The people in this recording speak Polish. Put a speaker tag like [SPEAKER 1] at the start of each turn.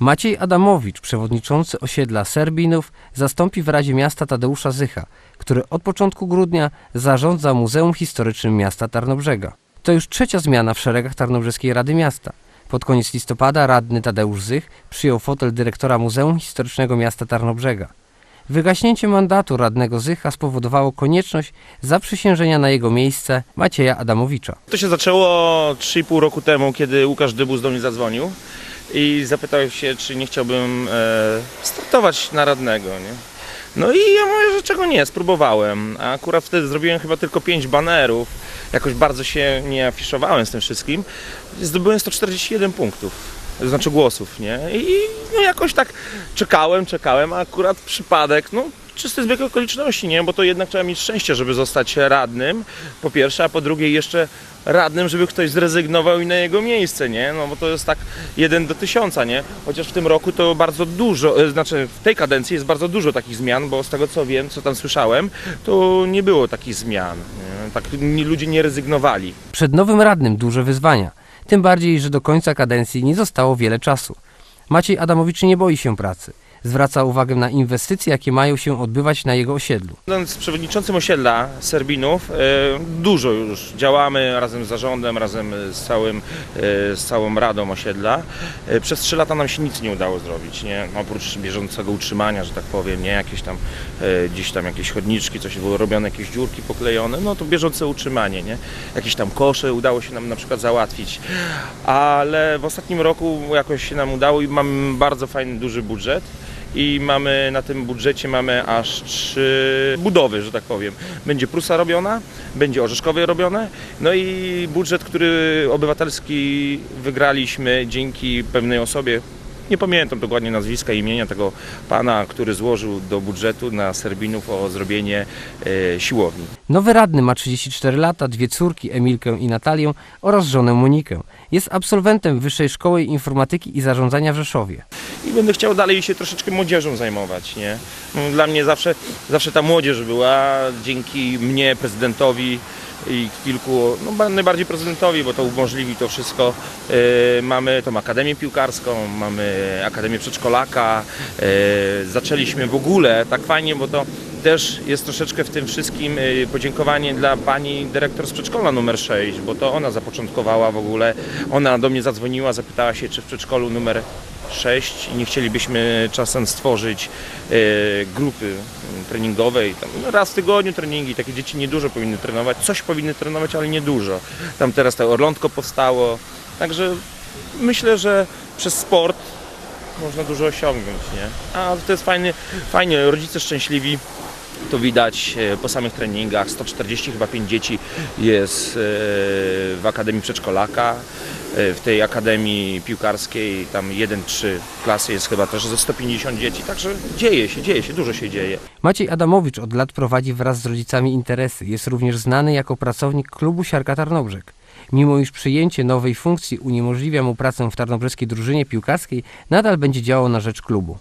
[SPEAKER 1] Maciej Adamowicz, przewodniczący osiedla Serbinów, zastąpi w Radzie Miasta Tadeusza Zycha, który od początku grudnia zarządza Muzeum Historycznym Miasta Tarnobrzega. To już trzecia zmiana w szeregach Tarnobrzeskiej Rady Miasta. Pod koniec listopada radny Tadeusz Zych przyjął fotel dyrektora Muzeum Historycznego Miasta Tarnobrzega. Wygaśnięcie mandatu radnego Zycha spowodowało konieczność zaprzysiężenia na jego miejsce Macieja Adamowicza.
[SPEAKER 2] To się zaczęło 3,5 roku temu, kiedy Łukasz Dybus do mnie zadzwonił i zapytał się, czy nie chciałbym e, startować na radnego. Nie? No i ja mówię, że czego nie, spróbowałem. A akurat wtedy zrobiłem chyba tylko 5 banerów. Jakoś bardzo się nie afiszowałem z tym wszystkim. Zdobyłem 141 punktów, to znaczy głosów, nie? I no jakoś tak czekałem, czekałem, a akurat przypadek, no czysty zbieg okoliczności, nie? Bo to jednak trzeba mieć szczęście, żeby zostać radnym, po pierwsze, a po drugie jeszcze radnym, żeby ktoś zrezygnował i na jego miejsce, nie? No bo to jest tak jeden do tysiąca, nie? Chociaż w tym roku to bardzo dużo, e, znaczy w tej kadencji jest bardzo dużo takich zmian, bo z tego co wiem, co tam słyszałem, to nie było takich zmian, nie? Tak ludzie nie rezygnowali.
[SPEAKER 1] Przed nowym radnym duże wyzwania, tym bardziej, że do końca kadencji nie zostało wiele czasu. Maciej Adamowicz nie boi się pracy. Zwraca uwagę na inwestycje, jakie mają się odbywać na jego osiedlu.
[SPEAKER 2] Będąc przewodniczącym osiedla Serbinów, e, dużo już działamy razem z zarządem, razem z, całym, e, z całą radą osiedla. E, Przez trzy lata nam się nic nie udało zrobić, nie? oprócz bieżącego utrzymania, że tak powiem, nie jakieś tam gdzieś tam jakieś chodniczki, coś było robione, jakieś dziurki poklejone, no to bieżące utrzymanie, nie? Jakieś tam kosze udało się nam na przykład załatwić, ale w ostatnim roku jakoś się nam udało i mamy bardzo fajny, duży budżet i mamy na tym budżecie mamy aż trzy budowy, że tak powiem. Będzie Prusa robiona, będzie Orzeszkowie robione, no i budżet, który obywatelski wygraliśmy dzięki pewnej osobie. Nie pamiętam dokładnie nazwiska i imienia tego pana, który złożył do budżetu na Serbinów o zrobienie e, siłowni.
[SPEAKER 1] Nowy radny ma 34 lata, dwie córki, Emilkę i Natalię oraz żonę Monikę. Jest absolwentem Wyższej Szkoły Informatyki i Zarządzania w Rzeszowie.
[SPEAKER 2] Będę chciał dalej się troszeczkę młodzieżą zajmować, nie? No, Dla mnie zawsze, zawsze ta młodzież była, dzięki mnie, prezydentowi i kilku, no ba- najbardziej prezydentowi, bo to umożliwi to wszystko. E, mamy tą akademię piłkarską, mamy akademię przedszkolaka, e, zaczęliśmy w ogóle tak fajnie, bo to też jest troszeczkę w tym wszystkim e, podziękowanie dla pani dyrektor z przedszkola numer 6, bo to ona zapoczątkowała w ogóle, ona do mnie zadzwoniła, zapytała się, czy w przedszkolu numer 6 i nie chcielibyśmy czasem stworzyć e, grupy treningowej. Tam, raz w tygodniu treningi, takie dzieci niedużo powinny trenować, coś powinny trenować, ale niedużo. Tam teraz to Orlątko powstało, także myślę, że przez sport można dużo osiągnąć, nie? A to jest fajny, fajnie, rodzice szczęśliwi, to widać e, po samych treningach. 140 chyba 5 dzieci jest e, w Akademii Przedszkolaka. E, W tej Akademii Piłkarskiej tam 1-3 klasy jest chyba też ze 150 dzieci. Także dzieje się, dzieje się, dużo się dzieje.
[SPEAKER 1] Maciej Adamowicz od lat prowadzi wraz z rodzicami interesy. Jest również znany jako pracownik klubu Siarka Tarnobrzeg. Mimo iż przyjęcie nowej funkcji uniemożliwia mu pracę w tarnobrzeskiej drużynie piłkarskiej, nadal będzie działał na rzecz klubu.